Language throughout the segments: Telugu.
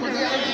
Thank you.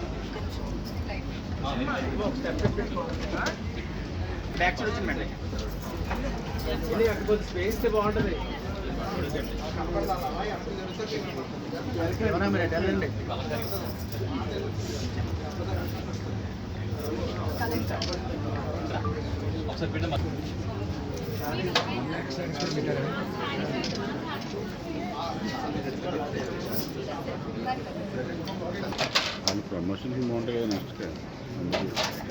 Back side వచ్చింది మేడం స్పేస్ బాగుంటది ఏమన్నా మీరు ఎటు వెళ్ళండి వాళ్ళు ప్రమోషన్కి బాగుంటాయి కదా నెక్స్ట్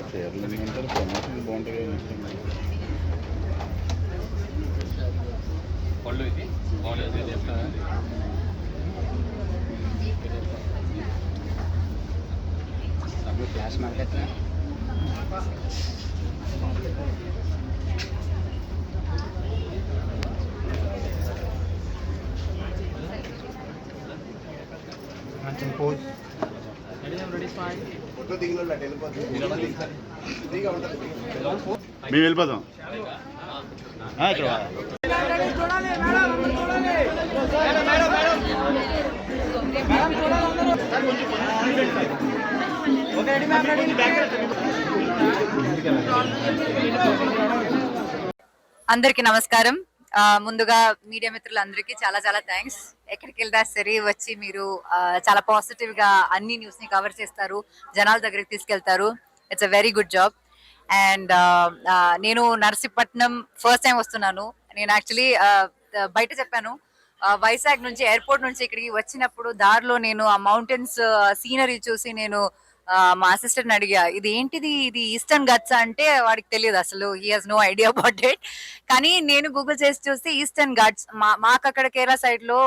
చీరలు ఎందుకంటారు ప్రమోషన్కి బాగుంటాయి కదా నెక్స్ట్ పళ్ళు ఇది బాగుంది ఇది చెప్తారా క్లాస్ మార్కెట్ మంచి పోజ్ మేము వెళ్ళిపోదాం ఇక్కడ వా. అందరికి నమస్కారం ముందుగా మీడియా మిత్రులందరికీ చాలా చాలా థ్యాంక్స్ ఎక్కడికి వెళ్ళినా సరే వచ్చి మీరు చాలా పాజిటివ్గా అన్ని న్యూస్ని కవర్ చేస్తారు జనాల దగ్గరికి తీసుకెళ్తారు. It's a very good job and నేను నర్సీపట్నం ఫస్ట్ టైం వస్తున్నాను. నేను యాక్చువల్లీ బయట చెప్పాను. వైజాగ్ నుంచి ఎయిర్పోర్ట్ నుంచి ఇక్కడికి వచ్చినప్పుడు దారిలో నేను ఆ మౌంటైన్స్ సీనరీ చూసి నేను మా అసిస్టెంట్ అడిగా ఇది ఏంటిది ఇది ఈస్టర్న్ గట్స్ అంటే వాడికి తెలియదు అసలు. He has no idea about it కానీ నేను గూగుల్ చేసి చూస్తే ఈస్టర్న్ ఘాట్స్ మాకు అక్కడ కేరళ సైడ్లో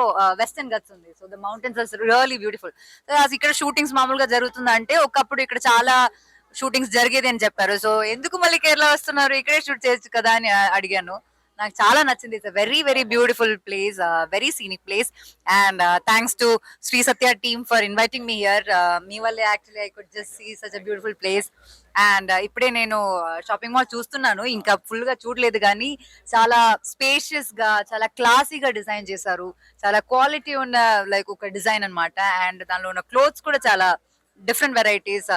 వెస్టర్న్ గట్స్ ఉంది. So the mountains are really beautiful ఇక్కడ షూటింగ్స్ మామూలుగా జరుగుతుందంటే ఒకప్పుడు ఇక్కడ చాలా షూటింగ్స్ జరిగేది అని చెప్పారు. సో ఎందుకు మళ్ళీ కేరళ వస్తున్నారు? ఇక్కడే షూట్ చేయొచ్చు కదా అని అడిగాను. నాకు చాలా నచ్చింది. It's very very beautiful place very scenic place and thanks to Shri Satya team for inviting me here మీ వల్లే actually I could just see such a beautiful place and ఇప్పుడే నేను uh, షాపింగ్ మాల్ చూస్తున్నాను. ఇంకా ఫుల్గా చూడలేదు కానీ చాలా స్పేషియస్గా చాలా క్లాసీగా డిజైన్ చేశారు. చాలా క్వాలిటీ ఉన్న లైక్ ఒక డిజైన్ అనమాట అండ్ దానిలో ఉన్న క్లోత్స్ కూడా చాలా different varieties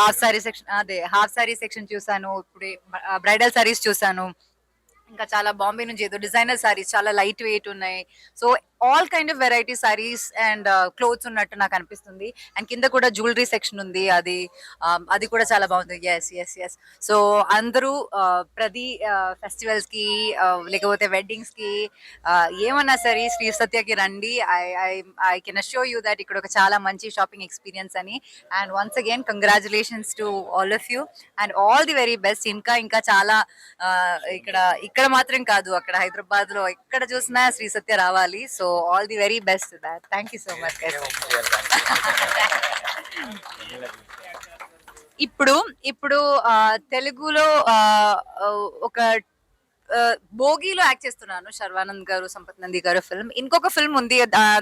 half sari section అదే హాఫ్ సారీ సెక్షన్ చూసాను ఇప్పుడు బ్రైడల్ సారీస్ చూసాను ఇంకా చాలా బాంబే నుంచి ఏదో డిజైనర్ సారీస్ చాలా లైట్ వెయిట్ ఉన్నాయి. So all kind of variety saris and clothes ఉన్నట్టు నాకు అనిపిస్తుంది. అండ్ కింద కూడా జ్యువెలరీ సెక్షన్ ఉంది. అది um, అది కూడా చాలా బాగుంది. ఎస్ ఎస్ ఎస్ సో అందరూ uh, ప్రతి uh, ఫెస్టివల్స్కి uh, లేకపోతే వెడ్డింగ్స్కి ఏమన్నా సరే శ్రీ సత్యకి రండి. I I I can show you that ఇక్కడ ఒక చాలా మంచి షాపింగ్ ఎక్స్పీరియన్స్ అని. And once again congratulations to all of you and all the very best ఇంకా ఇంకా చాలా ఇక్కడ ఇక్కడ మాత్రం కాదు. అక్కడ హైదరాబాద్లో ఎక్కడ చూసినా శ్రీ సత్య రావాలి. So all the very best that thank you so much ఇప్పుడు ఇప్పుడు తెలుగులో ఒక భోగిలో యాక్ట్ చేస్తున్నాను శర్వానంద్ గారు సంపత్ నంది గారు ఫిల్మ్. ఇంకొక ఫిల్మ్ ఉంది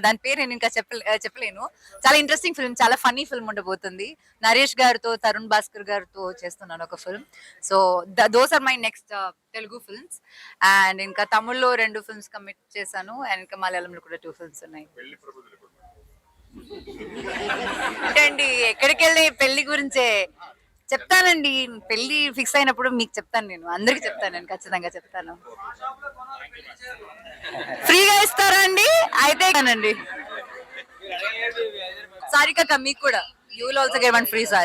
దాని పేరు నేను ఇంకా చెప్పలే చెప్పలేను. చాలా ఇంట్రెస్టింగ్ ఫిల్మ్ చాలా ఫన్నీ ఫిల్మ్ ఉండబోతుంది. నరేష్ గారితో తరుణ్ భాస్కర్ గారితో చేస్తున్నాను ఒక film so those are my next Telugu films and ఇంకా తమిళ్ళో రెండు ఫిల్మ్స్ కమిట్ చేశాను. అండ్ ఇంకా మలయాళంలో కూడా టూ ఫిల్మ్స్ ఉన్నాయి. ఏంటండి ఎక్కడికి వెళ్ళి పెళ్ళి గురించే? చెప్తానండి. పెళ్ళి ఫిక్స్ అయినప్పుడు మీకు చెప్తాను నేను. అందరికి చెప్తాను నేను. ఖచ్చితంగా చెప్తాను. ఫ్రీగా ఇస్తారా అండి? అయితే కానండి. సారీ కాక మీకు కూడా. You will also get one free sari